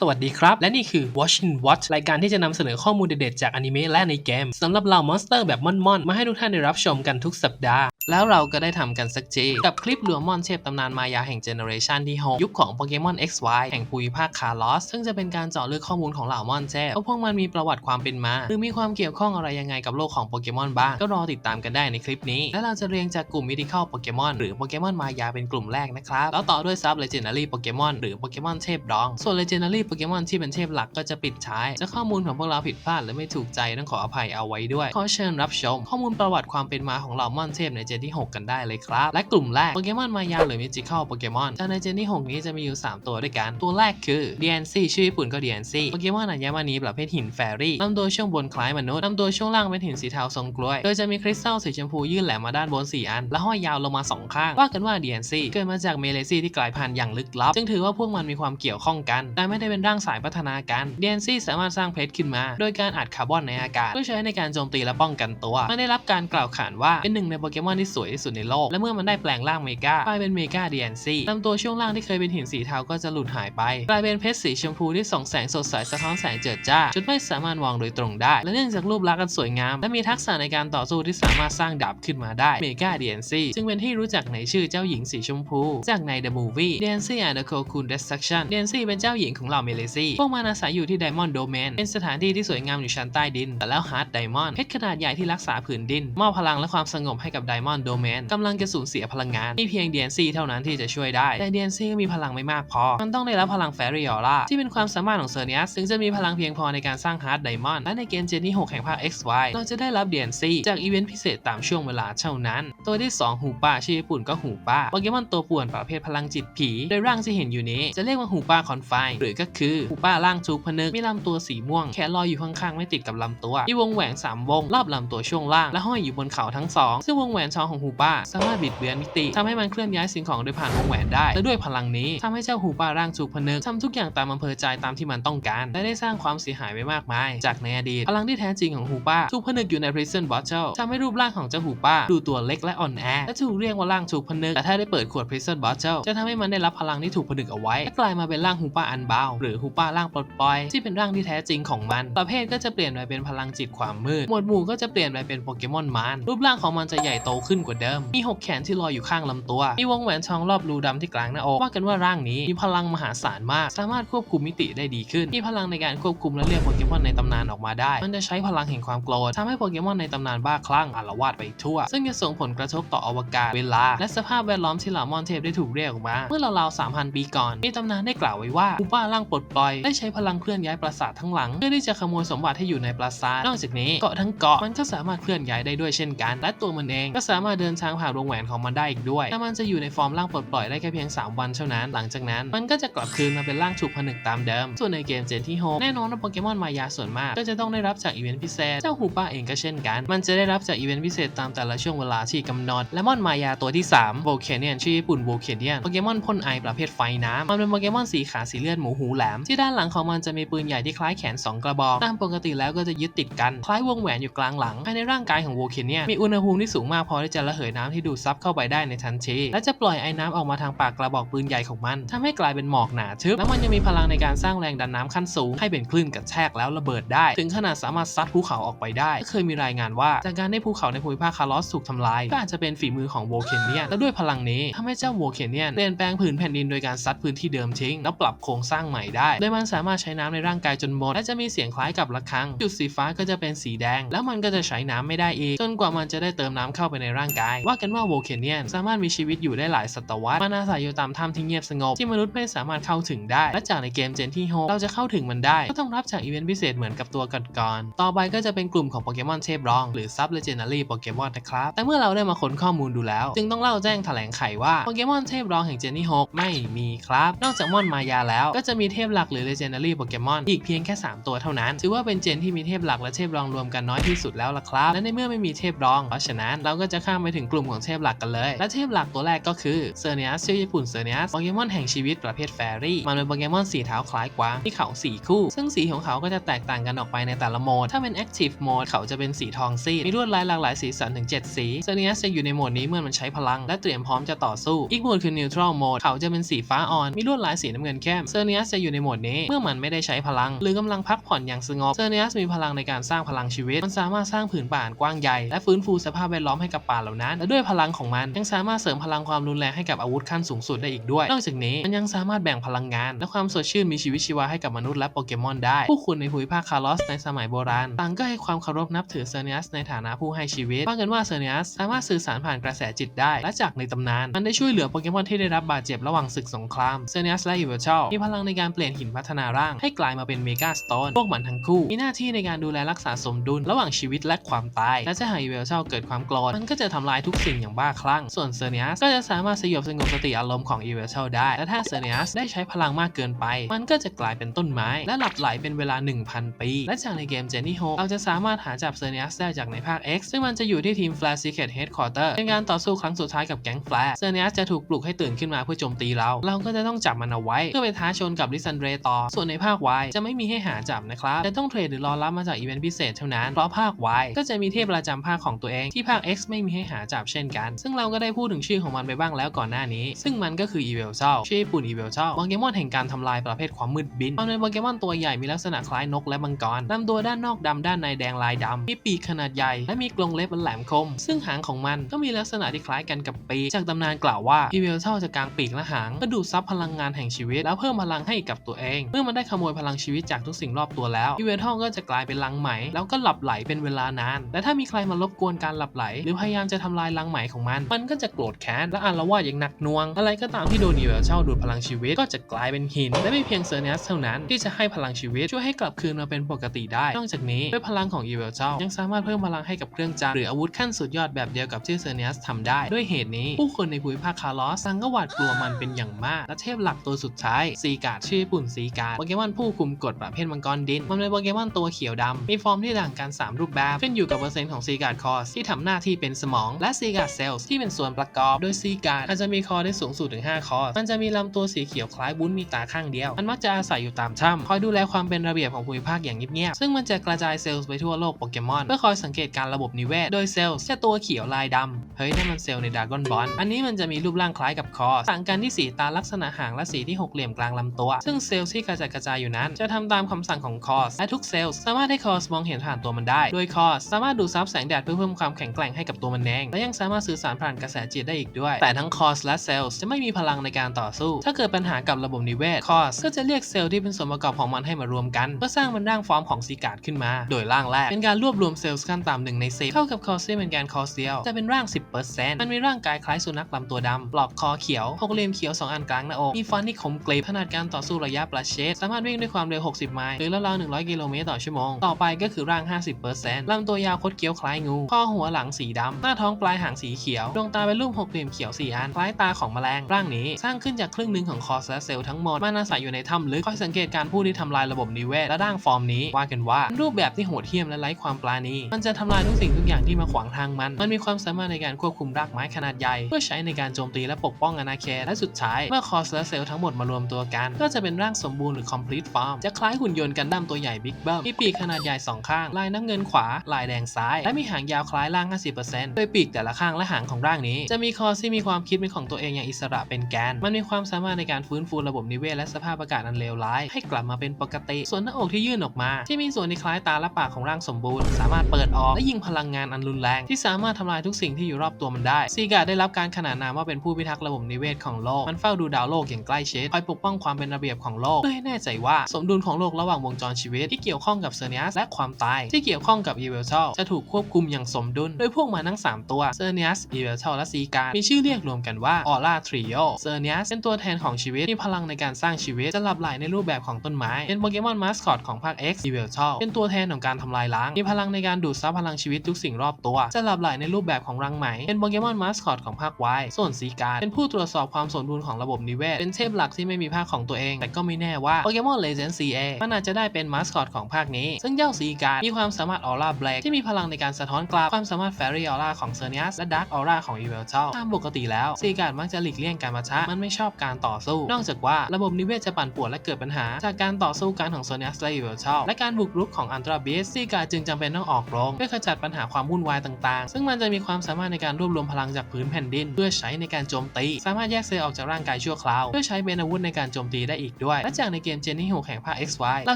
สวัสดีครับ และนี่คือ Watch and Watch รายการที่จะนำเสนอข้อมูลเด็ดๆจากอนิเมะและในเกมสำหรับเหล่ามอนสเตอร์แบบม่อนๆ มาให้ทุกท่านได้รับชมกันทุกสัปดาห์ แล้วเราก็ได้ทำกันสักทีกับคลิปรวมมอนเทพตำนานมายาแห่งเจเนอเรชันที่6ยุคของโปเกมอน XY แห่งภูมิภาคคาร์ลอส ซึ่งจะเป็นการเจาะลึกข้อมูลของเหล่ามอนเทพว่าพวกมันมีประวัติความเป็นมา หรือมีความเกี่ยวข้องอะไรยังไงกับโลกของโปเกมอนบ้างก็รอติดตามกันได้ในคลิปนี้ และเราจะเรียงจากกลุ่มมิ t ิค a l โปเกมอนหรือโปเกมอนมายาเป็นกลุ่มแรกนะครับแล้วต่อด้วยซับเลเจนดารีโปเกมอนหรือโปเกมอนเทพดองส่วนเลเจนดารีโปเกมอนที่เป็นเทพหลักก็จะปิดท้จะข้อมูลของพวกเราผิดพลาดหรือไม่ถูกใจต้องขออภัยเอาไว้ด้วย ขอเชิญรับชม ข้อมูลประวัติความเป็นมาของเหล่ามอนเทพในเจนที่ 6 กันได้เลยครับ และกลุ่มแรกโปเกมอนมายาหรือมิจิคอลโปเกมอนจากในเจนที่ 6 นี้จะมีอยู่ 3 ตัวด้วยกัน ตัวแรกคือ DNC ชื่อญี่ปุ่นก็ DNC โปเกมอนอัญมณีประเภทหินแฟรี่ลำตัวช่วงบนคล้ายมนุษย์ลำตัวช่วงล่างเป็นหินสีเทาทรงกล้วย โดยจะมีคริสตัลสีชมพูยื่นแหลมมาด้านบน 4 อัน และห้อยยาวลงมา 2 ข้าง ว่ากันว่า DNC เกิดมาจากเมเลซี่ที่กลายพันธุ์อย่างลึกลับ จึงถือว่าพวกมันมีความเกี่ยวข้องกัน แต่ไม่ได้เป็นร่างสายพัฒนาการ DNC สามารถสร้างเพชรขึ้นมา โดยการอัดคาร์บอนในอากาศ เพื่อใช้ในการโจมตีและป้องกันตัว มันได้รับการกล่าวขานว่าเป็นหนึ่งในโปเกมอนที่สวยที่สุดในโลก และเมื่อมันได้แปลงร่างเมกากลายเป็นเมกา DNC ลำตัวช่วงล่างที่เคยเป็นหินสีเทาก็จะหลุดหายไป กลายเป็นเพชรสีชมพูที่ส่องแสงสดใสสะท้อนแสงเจิดจ้าจนไม่สามารถมองโดยตรงได้ และเนื่องจากรูปลักษณ์อันสวยงาม และมีทักษะในการต่อสู้ที่สามารถสร้างดาบขึ้นมาได้เมกา DNC จึงเป็นที่รู้จักในชื่อเจ้าหญิงสีชมพู จากใน The Movie DNC and the Cocoon Destruction DNC เป็นเจ้าหญิงของเหล่าเมเลซี่พวกมันอาศัยอยู่ที่ Diamond Domain เป็นสถานที่ที่สวยงามอยู่ชั้นใต้ดิน แต่แล้ว Heart Diamond เพชรขนาดใหญ่ที่รักษาผืนดิน มอบพลังและความสงบให้กับ Diamond Domain กำลังจะสูญเสียพลังงานมีเพียง DNC เท่านั้นที่จะช่วยได้ แต่ DNC ก็มีพลังไม่มากพอ มันต้องได้รับพลัง Fairy Aura ที่เป็นความสามารถของเซอร์เนียสถึงจะมีพลังเพียงพอในการสร้าง Heart Diamond และในเกมเจนที่ 6 แห่งภาค XY เราจะได้รับ DNC จากอีเวนต์พิเศษตามช่วงเวลาเท่านั้น ตัวที่ 2 หูป้าชื่อญี่ปุ่นก็หูป้าโปเกมอนตัวป่วนประเภทพลังจิตผีโดยร่างที่เห็นอยู่นี้จะเรียกว่าหูป้าคอนไฟหรือก็คือหูป้าร่างจูพนึกมีลำตัวสีม่วง แค่ลอยอยู่ข้างๆ ไม่ติดกับลำตัว มีวงแหวน 3 วง รอบลำตัวช่วงล่าง และห้อยอยู่บนเขาทั้งสองซึ่งวงแหวนทองของหูป้า สามารถบิดเบือนมิติทำให้มันเคลื่อนย้ายสิ่งของโดยผ่านวงแหวนได้ และด้วยพลังนี้ทำให้เจ้าหูป้าร่างจูพนึกทำทุกอย่างตามอำเภอใจตามที่มันต้องการ และได้สร้างความเสียหายไว้มากมาย จากในอดีตพลังที่แท้จริงของหูป้าถูกผนึกอยู่ใน prison bottle ทำให้รูปร่างของเจ้าหูป้าดูตัวเล็กและอ่อนแอและถูกเรียกว่าร่างถูกผนึกแต่ถ้าได้เปิดขวด prison bottle จะทำให้มันได้รับพลังที่ถูกผนึกเอาไว้และกลายมาเป็นร่างหูป้าอันบาหรือหูป้าร่างปลดปล่อย ที่เป็นร่างที่แท้จริงของมัน ประเภทก็จะเปลี่ยนไปเป็นพลังจิตความมืด หมวดหมู่ก็จะเปลี่ยนไปเป็นโปเกมอนมารรูปร่างของมันจะใหญ่โตขึ้นกว่าเดิม มีหกแขนที่ลอยอยู่ข้างลำตัว มีวงแหวนทองรอบรูดำที่กลางหน้าอกว่ากันว่าร่างนี้มีพลังมหาศาลมาก สามารถควบคุมมิติได้ดีขึ้น มีพลังในการควบคุมและเรียกโปเกมอนในตำนานออกมาได้ มันจะใช้พลังแห่งความโกรธทำให้โปเกมอนในตำนานบ้าคลั่งอาละวาดไปทั่ว ซึ่งจะส่งผลกระทบต่ออวกาศเวลา และสภาพแวดล้อมที่เหล่ามอนเทพได้ถูกเรียกออกมา เมื่อราวๆ3,000 ปีก่อน มีตำนานได้กล่าวไว้ว่าอูป้าร่างปลดปล่อย ได้ใช้พลังเคลื่อนย้ายปราสาททั้งหลัง เพื่อที่จะขโมยสมบัติที่อยู่ในปราสาท นอกจากนี้เกาะทั้งเกาะมันก็สามารถเคลื่อนย้ายได้ด้วยเช่นกัน และตัวมันเองก็สามารถเดินทางผ่านวงแหวนของมันได้อีกด้วย แต่มันจะอยู่ในฟอร์มร่างปลดปล่อยได้แค่เพียง 3 วันเท่านั้น หลังจากนั้น มันก็จะกลับคืนมาเป็นร่างถูกผนึกตามเดิม ส่วนในเกมเจนที่6แน่นอนว่าโปเกมอนมายาส่วนมาก ก็จะต้องได้รับจากอีเวนต์พิเศษ เจ้าฮูป้าเองก็เช่นกัน มันจะได้รับจากอีเวนต์พิเศษตามแต่ละช่วงเวลาที่กำหนด และมอนมายาตัวที่3โวลเคเนียนชื่อญี่ปุ่นโวลเคเนียนโปเกมอนพ่นไอประเภทไฟน้ำมันเป็นโปเกมอนสีขาสีเลือดหมูหูแหลม ที่ด้านหลังของมันจะมีปืนใหญ่ที่คล้ายแขนสองกระบอกตามปกติแล้วก็จะยึดติดกัน คล้ายวงแหวนอยู่กลางหลังภายในร่างกายของโวเคเนียมีอุณหภูมิที่สูงมากพอที่จะระเหยน้ำที่ดูดซับเข้าไปได้ในทันทีและจะปล่อยไอ้น้ำออกมาทางปากกระบอกปืนใหญ่ของมันทำให้กลายเป็นหมอกหนาทึบและมันยังมีพลังในการสร้างแรงดันน้ำขั้นสูงให้เป็นคลื่นกระแทกแล้วระเบิดได้ ถึงขนาดสามารถซัดภูเขาออกไปได้เคยมีรายงานว่าจากการได้ภูเขาในภูมิภาคคาร์ลอสถูกทำลายก็อาจจะเป็นฝีมือของโวเคนเนียนและด้วยพลังนี้ทำให้เจ้าโวเคนเนียนเปลี่ยนแปลงผืนแผ่นดินโดยการซัดพื้นที่เดิมทิ้งแล้วปรับโครงสร้างใหม่ได้ โดยมันสามารถใช้น้ำในร่างกายจนหมด และจะมีเสียงคล้ายกับระฆัง จุดสีฟ้าก็จะเป็นสีแดง แล้วมันก็จะใช้น้ำไม่ได้อีก จนกว่ามันจะได้เติมน้ำเข้าไปในร่างกาย ว่ากันว่าโวลเคนเนียนสามารถมีชีวิตอยู่ได้หลายศตวรรษ มันอาศัยอยู่ตามถ้ำที่เงียบสงบที่มนุษย์ไม่สามารถเข้าถึงได้ และจากในเกมเจนที่6เราจะเข้าถึงมันได้ ก็ต้องรับจากอีเวนต์พิเศษเหมือนกับตัวก่อนๆต่อไปก็จะเป็นกลุ่มของโปเกมอนเทพรอง หรือซับเลเจนดารี่โปเกมอนนะครับ แต่เมื่อเราได้มาค้นข้อมูลดูแล้ว จึงต้องเล่าแจ้งแถลงไขว่าโปเกมอนเทพรองแห่งเจนที่6ไม่มีครับ นอกจากมอนมายาแล้วก็จะมีเททพหลักหรือเลเจนดารี่โปเกมอนอีกเพียงแค่ 3 ตัวเท่านั้น ถือว่าเป็นเจนที่มีเทพหลักและเทพรองรวมกันน้อยที่สุดแล้วล่ะครับ และในเมื่อไม่มีเทพรอง เพราะฉะนั้นเราก็จะข้ามไปถึงกลุ่มของเทพหลักกันเลย และเทพหลักตัวแรกก็คือเซอร์เนียสชื่อญี่ปุ่นเซอร์เนียสโปเกมอนแห่งชีวิตประเภทแฟรี่มันเป็นโปเกมอนสีเท้าคล้ายกวางที่เขาสีคู่ ซึ่งสีของเขาก็จะแตกต่างกันออกไปในแต่ละโหมด ถ้าเป็น Active Mode เขาจะเป็นสีทองซีดมีลวดลายหลากหลายสีสันถึง 7 สีเซอร์เนียสจะอยู่ในโหมดนี้เมื่อมันใช้พลัง และเตรียมพร้อมจะต่อสู้ อีกโหมดคือ Neutral Mode เขาจะเป็นสีฟ้าอ่อนมีลวดลายสีน้ำเงินเข้มเซเนียสจะอยู่อยู่ในโหมดนี้ เมื่อมันไม่ได้ใช้พลัง หรือกำลังพักผ่อนอย่างสงบเซอร์เนียสมีพลังในการสร้างพลังชีวิต มันสามารถสร้างผืนป่าอันกว้างใหญ่และฟื้นฟูสภาพแวดล้อมให้กับป่าเหล่านั้น และด้วยพลังของมันยังสามารถเสริมพลังความรุนแรงให้กับอาวุธขั้นสูงสุดได้อีกด้วย นอกจากนี้มันยังสามารถแบ่งพลังงาน และความสดชื่นมีชีวิตชีวาให้กับมนุษย์และโปเกมอนได้ผู้คนในภูมิภาคคาร์ลอสในสมัยโบราณต่างก็ให้ความเคารพนับถือเซอร์เนียสในฐานะผู้ให้ชีวิตว่ากันว่าเซอร์เนียสสามารถสื่อสารผ่านกระแสจิตได้ และจากในตำนาน มันได้ช่วยเหลือโปเกมอนที่ได้รับบาดเจ็บระหว่างศึกสงครามเซอร์เนียสและอีเวอร์ชมีพลังในการเปลี่ยนหินพัฒนาร่าง ให้กลายมาเป็นเมกาสโตนพวกมันทั้งคู่ มีหน้าที่ในการดูแลรักษาสมดุล ระหว่างชีวิตและความตาย และถ้าหากอีเวอร์ชเกิดความกรธมันก็จะทำลายทุกสิ่งอย่างบ้าคลั่ง ส่วนเซเนียสก็จะสามารถสยบสงบสติอารมณ์ของอีเวอร์ชได้และถ้าเซเนียสได้ใช้พลังมากเกินไป มันก็จะกลายเป็นต้นไม้ และหลับไหลเป็นเวลา 1000 ปี และจากในเกมเจนนี่โฮเราจะสามารถหาจับเซเนียสได้จากในภาค X ซึ่งมันจะอยู่ที่ทีม Flash Secret Headquarter เป็นการต่อสู้ครั้งสุดท้ายกับแก๊ง Flash เซเนียสจะถูกปลุกให้ตื่นขึ้นมาเพื่อโจมตีเรา เราก็จะต้องจับมันเอาไว้ เพื่อไปท้าชนกับลิซนเดรต่อ ส่วนในภาค Y จะไม่มีให้หาจับนะครับแต่ต้องเทรดหรือรอรับมาจากอีเวนต์พิเศษเท่านั้น เพราะภาค Y ก็จะมีเทพประจำภาคของตัวเองที่ภาค X ไม่มีให้หาจับเช่นกัน ซึ่งเราก็ได้พูดถึงชื่อของมันไปบ้างแล้วก่อนหน้านี้ ซึ่งมันก็คืออีเวลเจ้าชื่อญี่ปุ่นอีเวลเจ้าโปเกมอนแห่งการทำลายประเภทความมืดบินมันเป็นโปเกมอนตัวใหญ่มีลักษณะคล้ายนกและมังกรลำตัวด้านนอกดำด้านในแดงลายดำมีปีกขนาดใหญ่และมีกรงเล็บแหลมคม ซึ่งหางของมันก็มีลักษณะที่คล้ายกันกับปีกจากตำนานกล่าวว่าอีเวลเจ้าจะกางปีกและหางเพื่อดูดซับพลังงานแห่งชีวิต แล้วเพิ่มพลังให้กับตัวเอง เมื่อมันได้ขโมยพลังชีวิตจากทุกสิ่งรอบตัวแล้วอีเวลเจ้าก็จะกลายเป็นลังไหม แล้วก็หลับไหลเป็นเวลานาน และถ้ามีใครมารบกวนการหลับไหล หรือพยายามจะทำลายลังไหมของมัน มันก็จะโกรธแค้นและอาละวาดอย่างหนักหน่วง อะไรก็ตามที่โดนอีเวลเจ้าดูดพลังชีวิตก็จะกลายเป็นหิน และไม่เพียงเซอร์เนสเท่านั้นที่จะให้พลังชีวิตช่วยให้กลับคืนมาเป็นปกติได้ นอกจากนี้ด้วยพลังของอีเวลเจ้ายังสามารถเพิ่มพลังให้กับเครื่องจักรหรืออาวุธขั้นสุดยอดแบบเดียวกับที่เซอร์เนสทำได้ ด้วยเหตุนี้ผู้คนในภูมิภาคคาร์ลอสต่างก็หวาดกลัวมันเป็นอย่างมากและเทพหลักตัวสุดท้ายซีกาดชื่อญี่ปุ่นซีการ์โปเกมอนผู้คุมกฎประเภทมังกรดิน มันเป็นโปเกมอนตัวเขียวดำมีฟอร์มที่ต่างกัน 3 รูปแบบขึ้นอยู่กับเปอร์เซ็นต์ของซีการ์ดคอสที่ทำหน้าที่เป็นสมอง และซีการ์ดเซลล์ที่เป็นส่วนประกอบ โดยซีการ์ดอาจจะมีคอได้สูงสุดถึง 5 คอสมันจะมีลำตัวสีเขียวคล้ายวุ้นมีตาข้างเดียว มันมักจะอาศัยอยู่ตามถ้ำคอยดูแลความเป็นระเบียบของภูมิภาคอย่างเงียบๆซึ่งมันจะกระจายเซลล์ไปทั่วโลกโปเกมอนเพื่อคอยสังเกตการระบบนิเวศโดยเซลล์จะตัวเขียวลายดำเฮ้ยนั่นมันเซลล์ในดากอนบอลอันนี้มันจะมีรูปร่างคล้ายกับคอสต่างกันที่สีตาลักษณะหางและสีที่หกเหลี่ยมกลางลำตัว ซึ่งเซลล์ที่กระจายกระจายอยู่นั้น จะทำตามคำสั่งของคอสและทุกเซลล์สามารถให้คอสมองเห็นผ่านตัวมันได้ โดยคอสสามารถดูดซับแสงแดดเพื่อเพิ่มความแข็งแกร่งให้กับตัวมันเองและยังสามารถสื่อสารผ่านกระแสจิตได้อีกด้วย แต่ทั้งคอสและเซลล์จะไม่มีพลังในการต่อสู้ ถ้าเกิดปัญหากับระบบนิเวศคอสก็จะเรียกเซลล์ที่เป็นส่วนประกอบของมันให้มารวมกันเพื่อสร้างมันร่างฟอร์มของซีการ์ดขึ้นมา โดยร่างแรกเป็นการรวบรวมเซลล์ขั้นต่ำหนึ่งใน10เท่ากับคอสที่เป็นการคอสเดียวจะเป็นร่าง 10%มันมีร่างกายคล้ายสุนัขลำตัวดำปลอกคอเขียวหกเหลี่ยมเขียวสองอันกลางหน้าอกมีฟันที่คมกริบขนาดการต่อสู้ระยะประชิดสามารถวิ่งด้วยความเร็ว 60 ไมล์หรือราวๆ100 กิโลเมตรต่อชั่วโมง ต่อไปก็คือร่าง 50%ลำตัวยาวคดเกี้ยวคล้ายงู ข้อหัวหลังสีดำ หน้าท้องปลายหางสีเขียว ดวงตาเป็นรูปหกเหลี่ยมเขียวสี่อัน คล้ายตาของแมลง ร่างนี้สร้างขึ้นจากครึ่งหนึ่งของคอสและเซลล์ทั้งหมด มันอาศัยอยู่ในถ้ำลึก คอยสังเกตการผู้ที่ทำลายระบบนิเวศ และร่างฟอร์มนี้ ว่ากันว่า รูปแบบที่โหดเหี้ยมและไร้ความปราณี มันจะทำลายทุกสิ่งทุกอย่างที่มาขวางทางมัน มันมีความสามารถในการควบคุมรากไม้ขนาดใหญ่ เพื่อใช้ในการโจมตีและปกป้องอาณาเขต และสุดท้ายเมื่อคอสและเซลล์ทั้งหมดมารวมตัวกัน ก็จะเเป็นร่างสมบูรณ์หรือ complete form จะคล้ายหุ่นยนต์กันดั้มตัวใหญ่บิ๊กเบิ้มมีปีกขนาดใหญ่สองข้าง ลายน้ำเงินขวา ลายแดงซ้าย และมีหางยาวคล้ายร่าง 50%โดยปีกแต่ละข้างและหางของร่างนี้ จะมีคอที่มีความคิดเป็นของตัวเองอย่างอิสระเป็นแกน มันมีความสามารถในการฟื้นฟูระบบนิเวศและสภาพอากาศอันเลวร้าย ให้กลับมาเป็นปกติ ส่วนหน้าอกที่ยื่นออกมา ที่มีส่วนที่คล้ายตาและปากของร่างสมบูรณ์ สามารถเปิดออกและยิงพลังงานอันรุนแรง ที่สามารถทำลายทุกสิ่งที่อยู่รอบตัวมันได้ซีกาได้รับการขนานนามว่าเป็นผู้พิทักษ์ระบบนิเวศของโลกมันเฝ้าดูดาวโลกอย่างใกล้ชิดคอยปกป้องความเป็นระเบียบของโลกเพื่อให้แน่ใจว่าสมดุลของโลกระหว่างวงจรชีวิตที่เกี่ยวข้องกับเซอร์เนียสและความตายที่เกี่ยวข้องกับอีเวลเชลจะถูกควบคุมอย่างสมดุล โดยพวกมันทั้ง 3 ตัวเซอร์เนียสอีเวลเชลและซีการมีชื่อเรียกรวมกันว่าออร่าทริโอเซอร์เนียสเป็นตัวแทนของชีวิตมีพลังในการสร้างชีวิตจะหลับไหลในรูปแบบของต้นไม้เป็นโปเกมอนมาสคอตของภาค X อีเวลเชลเป็นตัวแทนของการทำลายล้างมีพลังในการดูดซับพลังชีวิตทุกสิ่งรอบตัว จะหลับไหลในรูปแบบของรังไหมเป็นโปเกมอนมาสคอตของภาค Y ส่วนซีการเป็นผู้ตรวจสอบความสมดุลของระบบนิเวศเป็นเทพหลักที่ไม่มีภาคของตัวเองแต่ก็ไม่แน่ว่าโปเกมอนเลเจนด์ CA มันอาจจะได้เป็นมาสคอตของภาคนี้ ซึ่งเจ้าซีการมีความสามารถออร่าแบล็กที่มีพลังในการสะท้อนกลับความสามารถแฟรี่ออร่าของเซอร์เนียสและดาร์กออร่าของอีเวลเชลตามปกติแล้วซีการมักจะหลีกเลี่ยงการมาชะมันไม่ชอบการต่อสู้ นอกจากว่าระบบนิเวศจะปั่นป่วนและเกิดปัญหา จากการต่อสู้กันของเซอร์เนียสและอีเวลเชลและการบุกรุกของอันตราบิสซีการจึงจำเป็นต้องออกรงเพื่อขจัดปัญหาความวุ่นวายต่างๆ ซึ่งมันจะมีความสามารถในการรวบรวมพลังจากพื้นแผ่นดิน เพื่อใช้ในการโจมตี สามารถแยกเซลล์ออกจากร่างกายชั่วคราว เพื่อใช้เป็นอาวุธในการโจมตีได้อีกด้วยและจากในเกม Jenny Hook แห่งภาค XY เรา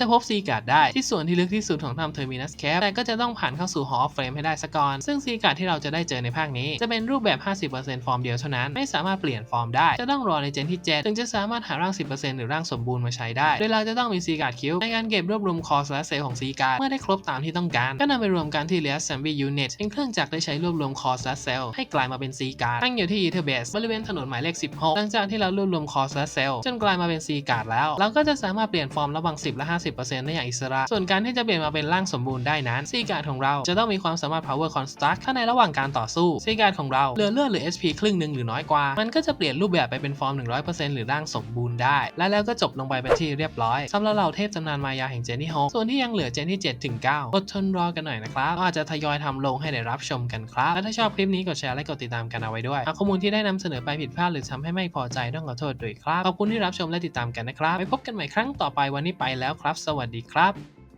จะพบซีการ์ดได้ที่ส่วนที่ลึกที่สุดของถ้ำ Terminus Cave แต่ก็จะต้องผ่านเข้าสู่ Hall of Flame ให้ได้ซะก่อน ซึ่งซีการ์ดที่เราจะได้เจอในภาคนี้ จะเป็นรูปแบบ 50%ฟอร์มเดียวเท่านั้น ไม่สามารถเปลี่ยนฟอร์มได้ จะต้องรอในเจนที่ 7 ถึงจะสามารถหาร่าง 10%หรือร่างสมบูรณ์มาใช้ได้ โดยเราจะต้องมีซีการ์ดคิวในการเก็บรวบรวมคอร์สและเซลของซีการ์ดเมื่อได้ครบตามที่ต้องการ ก็นำไปรวมกันที่ l e a s s a m b l y Unit เป็นเครื่องจักรได้ใช้รวบรวมคอร์สและเซลให้กลายมาเป็นซีการ์ดตั้งอยู่ที่ Ether Base บริเวณถนนหมายเลข 16 หลังจากที่เรารวบรวมคอสและเซลจนกลายมาเป็นซีการ์ดแล้ว เราก็จะสามารถเปลี่ยนฟอร์มระหว่าง 10 และ 50%ได้อย่างอิสระ ส่วนการที่จะเปลี่ยนมาเป็นร่างสมบูรณ์ได้นั้นซีการ์ดของเราจะต้องมีความสามารถ Power Construct ถ้าในระหว่างการต่อสู้ซีการ์ดของเราเหลือเลือดหรือ HP ครึ่งหนึ่งหรือน้อยกว่า มันก็จะเปลี่ยนรูปแบบไปเป็นฟอร์ม 100%หรือร่างสมบูรณ์ได้ และแล้วก็จบลงไปเป็นที่เรียบร้อยสำหรับเหล่าเทพตำนานมายาแห่งเจนนี่โฮส่วนที่ยังเหลือเจนที่7ถึง9อดทนรอกันหน่อยนะครับก็อาจจะทยอยทำลงให้ได้รับชมกันครับและถ้าชอบคลิปนี้กดแชร์และกดติดตามกันเอาไว้ด้วยข้อมูลที่ได้นำเสนอไปผิดพลาดหรือทำให้ไม่พอใจต้องขอโทษด้วยครับขอบคุณที่รับชมและติดตามกันนะครับไปพบกันใหม่ครั้งต่อไปวันนี้ไปแล้วครับ สวัสดีครับ